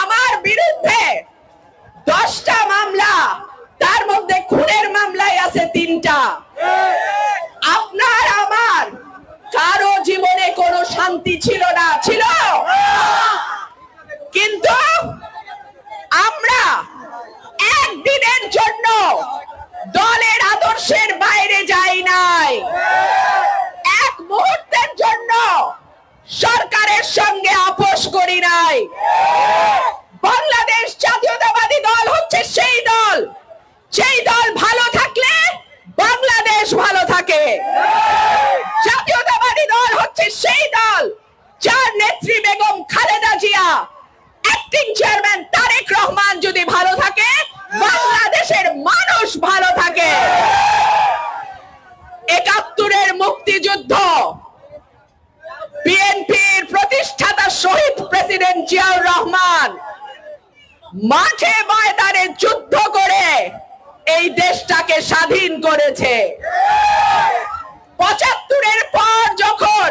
আমার বিরুদ্ধে দশটা মামলা, তার মধ্যে খুনের মামলাই আছে তিনটা। আপনার আমার কারও জীবনে কোনো শান্তি ছিল না ছিল কিন্তু আমরা একদিনের জন্য দলের আদর্শের বাইরে যাই নাই এক মুহূর্তের জন্য সরকারের সঙ্গে আপোষ করি নাই বাংলাদেশ জাতীয়তাবাদী দল হচ্ছে সেই দল সেই দল ভালো থাকলে, বাংলাদেশ ভালো থাকে। জাতীয়তাবাদী দল হচ্ছে সেই দল যার নেত্রী বেগম খালেদা জিয়া। অ্যাক্টিং চেয়ারম্যান তারেক রহমান যদি ভালো থাকে, বাংলাদেশের মানুষ ভালো থাকে। একাত্তরের মুক্তিযুদ্ধ, বিএনপির প্রতিষ্ঠাতা শহীদ প্রেসিডেন্ট জিয়াউর রহমান মাঠে ময়দানে যুদ্ধ করে এই দেশটাকে স্বাধীন করেছে। পঁচাত্তরের পর যখন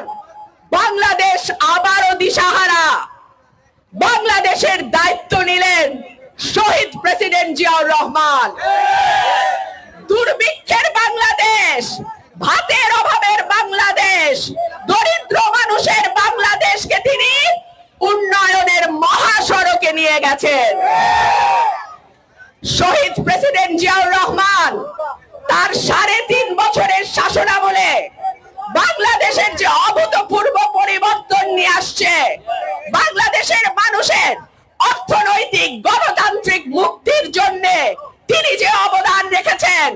বাংলাদেশ আবারও দিশাহারা, বাংলাদেশের দায়িত্ব নিলেন শহীদ প্রেসিডেন্ট জিয়াউর রহমান। দুর্ভিক্ষের বাংলাদেশ, ভাতের অভাবের বাংলাদেশ, দরিদ্র মানুষের বাংলাদেশকে তিনি উন্নয়নের মহাসড়কে নিয়ে গেছেন। শহীদ প্রেসিডেন্ট জিয়াউর রহমান তার সাড়ে তিন বছরের শাসনামলে বাংলাদেশের যে অভূতপূর্ব পরিবর্তন নিয়ে আসছে, বাংলাদেশের মানুষের অর্থনৈতিক, গণতান্ত্রিক মুক্তির জন্য তিনি যে অবদান রেখেছেন,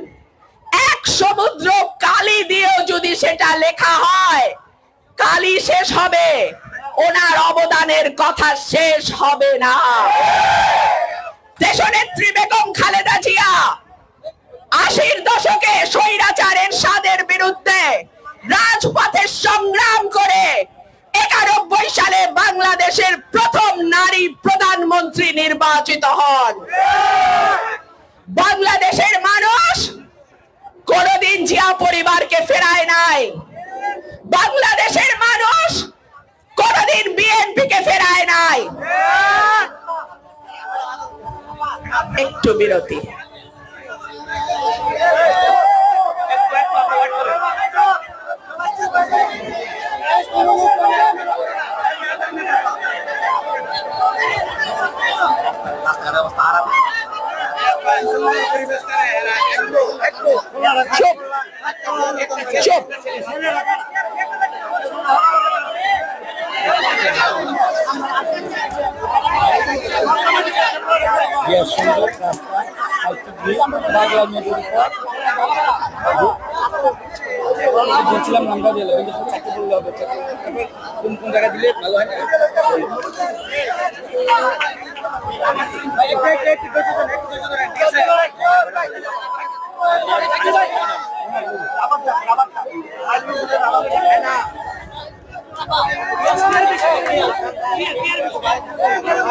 এক সমুদ্র কালি দিয়েও যদি সেটা লেখা হয়, কালি শেষ হবে, ওনার অবদানের কথা শেষ হবে না। দেশনেত্রী বেগম খালেদা জিয়া আশির দশকে স্বৈরাচারের স্বাদের বিরুদ্ধে রাজপথে সংগ্রাম করে একানব্বই সালে বাংলাদেশের প্রথম নারী প্রধানমন্ত্রী নির্বাচিত হন। বাংলাদেশের মানুষ কোনদিন জিয়া পরিবারকে ফেরায় নাই। বাংলাদেশের মানুষ কোনদিন বিএনপিকে ফেরায় একটু বিরতি চুপ! চুপ যে বলছিলাম নাম্বার দিলে কিন্তু চাকরি করলে হবে কোন কোন জায়গায় দিলে ভালো হয় না ভাই,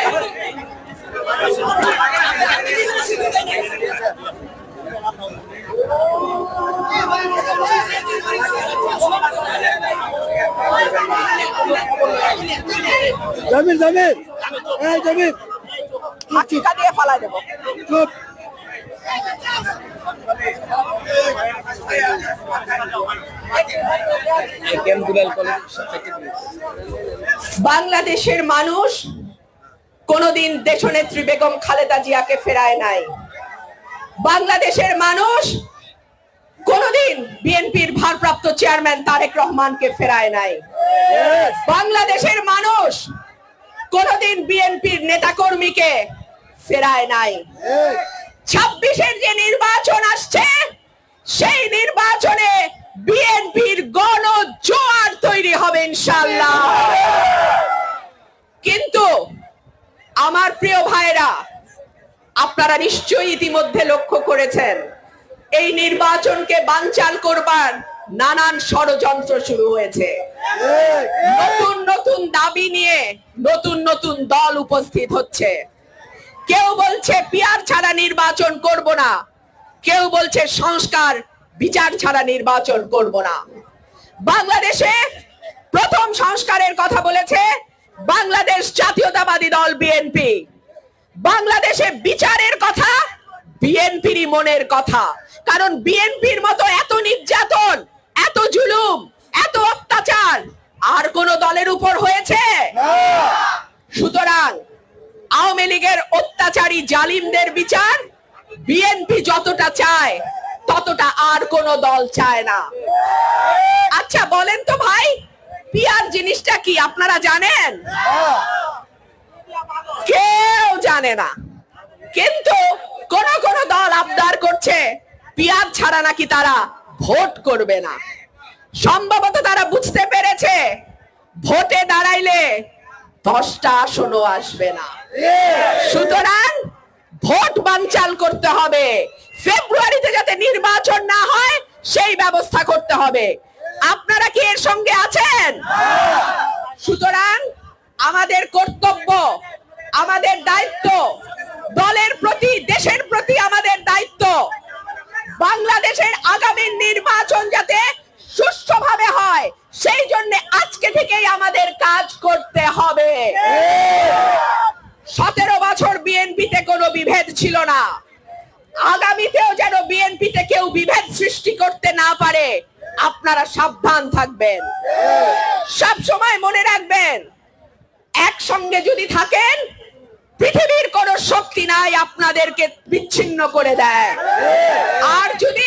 জামির জামির এই জামির আকিকা দিয়ে ফালাই দেবো। চুপ। বাংলাদেশের মানুষ কোনোদিন দেশনেত্রী বেগম খালেদা জিয়াকে ফেরায় নাই। বাংলাদেশের মানুষ কোনদিন বিএনপির ভারপ্রাপ্ত চেয়ারম্যান তারেক রহমানকে ফেরায় নাই। বাংলাদেশের মানুষ কোনোদিন বিএনপির নেতাকর্মীকে ফেরায় নাই। ছাব্বিশের যে নির্বাচন আসছে সেই নির্বাচনে বিএনপির গণ জোয়ার তৈরি হবে ইনশাল্লাহ কিন্তু আমার প্রিয় ভাইরা আপনারা নিশ্চয়ই ইতিমধ্যে লক্ষ্য করেছেন, এই নির্বাচনকে বানচাল করবার নানান ষড়যন্ত্র শুরু হয়েছে। নতুন নতুন দাবি নিয়ে নতুন নতুন দল উপস্থিত হচ্ছে। কেউ বলছে পিয়ার ছাড়া নির্বাচন করব না, কেউ বলছে সংস্কার, বিচার ছাড়া নির্বাচন করব না। বাংলাদেশে প্রথম সংস্কারের কথা বলেছে বাংলাদেশ জাতীয়তাবাদী দল বিএনপি। বাংলাদেশে বিচারের কথা বিএনপিরই মনের কথা। কারণ বিএনপির মতো এত নির্যাতন এত জুলুম এত অত্যাচার আর কোন দলের উপর হয়েছে? সুতরাং আওয়ামী লীগের অত্যাচারী জালিমদের বিচার বিএনপি যতটা চায় ততটা আর কোন দল চায় না। আচ্ছা বলেন তো ভাই পিয়ার জিনিসটা কি আপনারা জানেন? কেউ জানে না। কিন্তু কোন কোন দল আবদার করছে, পিয়ার ছাড়া নাকি তারা ভোট করবে না। সম্ভবত তারা বুঝতে পেরেছে, ভোটে দাঁড়াইলে দশটা আসনও আসবে না। সুতরাং ভোট বানচাল করতে হবে। ফেব্রুয়ারিতে যাতে নির্বাচন না হয়, সেই ব্যবস্থা করতে হবে। আপনারা কি এর সঙ্গে আছেন? সুতরাং আমাদের কর্তব্য আমাদের দায়িত্ব। দলের প্রতি, দেশের প্রতি আমাদের দায়িত্ব। বাংলাদেশের আগামী নির্বাচন যাতে সুষ্ঠুভাবে হয়, সেই জন্য আজকে থেকেই আমাদের কাজ করতে হবে। সতেরো বছর বিএনপিতে কোনো বিভেদ ছিল না। আগামীতেও যেন বিএনপিতে কেউ বিভেদ সৃষ্টি করতে না পারে, আপনারা সাবধান থাকবেন। সব সময় মনে রাখবেন, একসঙ্গে যদি থাকেন পৃথিবীর কোন শক্তি নাই আপনাদেরকে বিচ্ছিন্ন করে দেয়। আর যদি